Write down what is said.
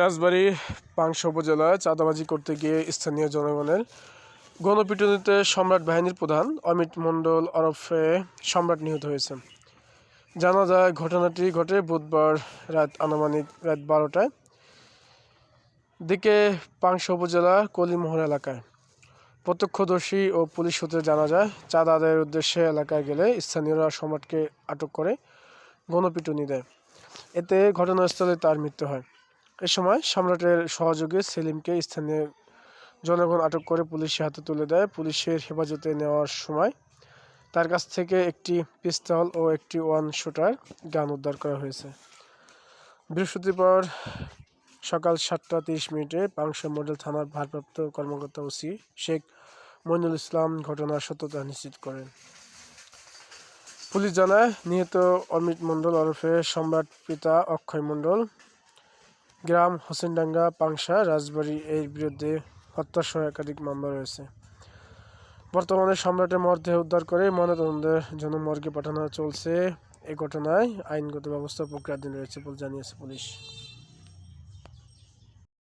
রাজবাড়ী, পাংশা উপজেলায় চাঁদাবাজি করতে গিয়ে স্থানীয় জনগণের গণপিটুনিতে সম্রাট বাহিনীর প্রধান অমিত মণ্ডল ওরফে সম্রাট নিহত হয়েছেন। জানা যায়, ঘটনাটি ঘটে বুধবার রাত আনুমানিক রাত বারোটায়। দিকে পাংশা উপজেলা, কলিমোহর এলাকায়। প্রত্যক্ষদর্শী ও পুলিশ সূত্রে জানা যায়, চাঁদা আদায়ের উদ্দেশ্যে এলাকায় গেলে স্থানীয়রা সম্রাটকে আটক করে গণপিটুনি দেয়। এতে ঘটনাস্থলে তার মৃত্যু হয়। এ সময় সম্রাটের সহযোগী সেলিমকে স্থানীয় জনগণ আটক করে পুলিশের হাতে তুলে দেয়। পুলিশের হেফাজতে নেওয়ার সময় তার কাছ থেকে একটি পিস্তল ও একটি ওয়ান শুটার গান উদ্ধার করা হয়েছে। বৃহস্পতিবার সকাল সাতটা তিরিশ মিনিটে পাংশা মডেল থানার ভারপ্রাপ্ত কর্মকর্তা ওসি শেখ মইনুল ইসলাম ঘটনার সত্যতা নিশ্চিত করেন। পুলিশ জানায়, নিহত অমিত মণ্ডল ওরফে সম্রাট পিতা অক্ষয় মণ্ডল গ্রাম হোসেনডাঙ্গা পাংশা রাজবাড়ী এর বিরুদ্ধে হত্যাসহ একাধিক মামলা রয়েছে। বর্তমানে সম্রাটের মরদেহ উদ্ধার করে ময়নাতদন্তের জন্য মর্গে পাঠানো চলছে। এ ঘটনায় আইনগত ব্যবস্থা প্রক্রিয়াধীন রয়েছে বলে জানিয়েছে পুলিশ।